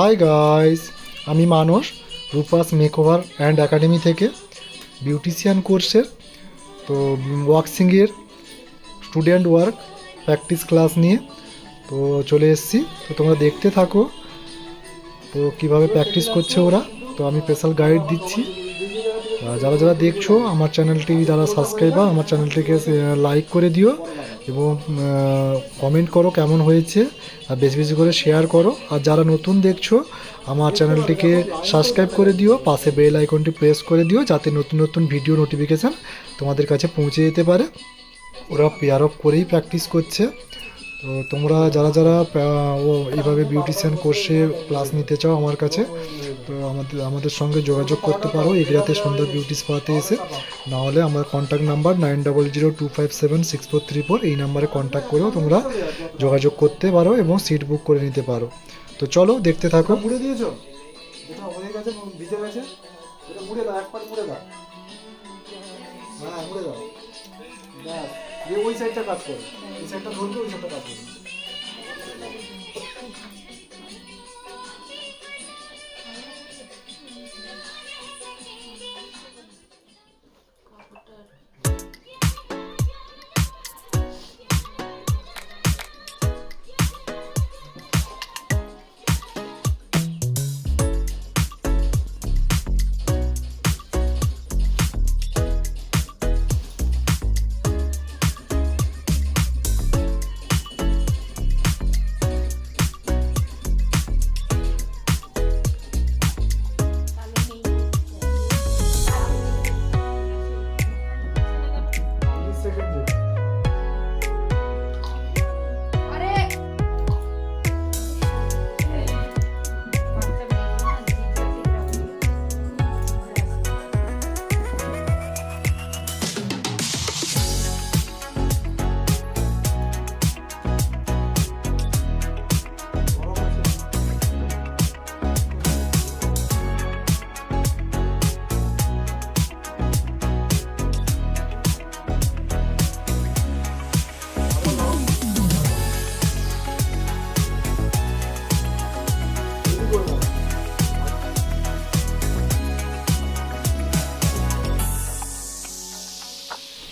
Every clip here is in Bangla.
হাই গাইস আমি Manas Rupa's makeover and academy থেকে বিউটিশিয়ান কোর্সের তো ওয়াক্সিংয়ের স্টুডেন্ট ওয়ার্ক প্র্যাকটিস ক্লাস নিয়ে, তো চলে এসেছি, তো তোমরা দেখতে থাকো, তো কীভাবে প্র্যাকটিস করছে ওরা, তো আমি স্পেশাল গাইড দিচ্ছি। যারা যারা দেখছ, আমার চ্যানেলটি যারা সাবস্ক্রাইবার, আমার চ্যানেলটিকে লাইক করে দিও এবং কমেন্ট করো কেমন হয়েছে, আর বেশি বেশি করে শেয়ার করো। আর যারা নতুন দেখছ, আমার চ্যানেলটিকে সাবস্ক্রাইব করে দিও, পাশে বেল আইকনটি প্রেস করে দিও, যাতে নতুন নতুন ভিডিও নোটিফিকেশান তোমাদের কাছে পৌঁছে যেতে পারে। ওরা পেয়ার অফ করেই প্র্যাকটিস করছে। তো তোমরা যারা যারা ও, এইভাবে বিউটিশিয়ান কোর্সে ক্লাস নিতে চাও আমার কাছে তো আমাদের আমাদের সঙ্গে যোগাযোগ করতে পারো। এগরাতে সুন্দর বিউটি স্পাতে এসে। নাহলে আমার contact number nine double zero two five seven six four three four এই নাম্বারে কন্ট্যাক্ট করেও তোমরা যোগাযোগ করতে পারো এবং সিট বুক করে নিতে পারো। তো চলো, দেখতে থাকো। মুড়ে দিয়েছ? গেছে, ভিজে গেছে? এটা দাও, এক পাট দাও। হ্যাঁ দাও। ওই সাইডটা কাজ করো। এই সাইডটা ধরবে, ওই সাইডটা কাজ করবে। second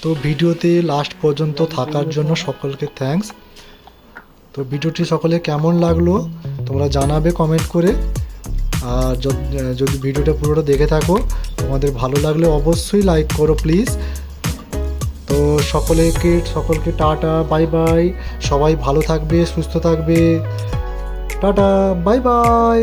তো ভিডিওতে লাস্ট পর্যন্ত থাকার জন্য সকলকে থ্যাঙ্কস তো ভিডিওটি সকলে কেমন লাগল তোমরা জানাবে কমেন্ট করে। আর যদি ভিডিওটা পুরোটা দেখে থাকো, তোমাদের ভালো লাগলে অবশ্যই লাইক করো প্লিজ তো সকলেকে, সকলকে টাটা বাই বাই সবাই ভালো থাকবে, সুস্থ থাকবে। Tata bye bye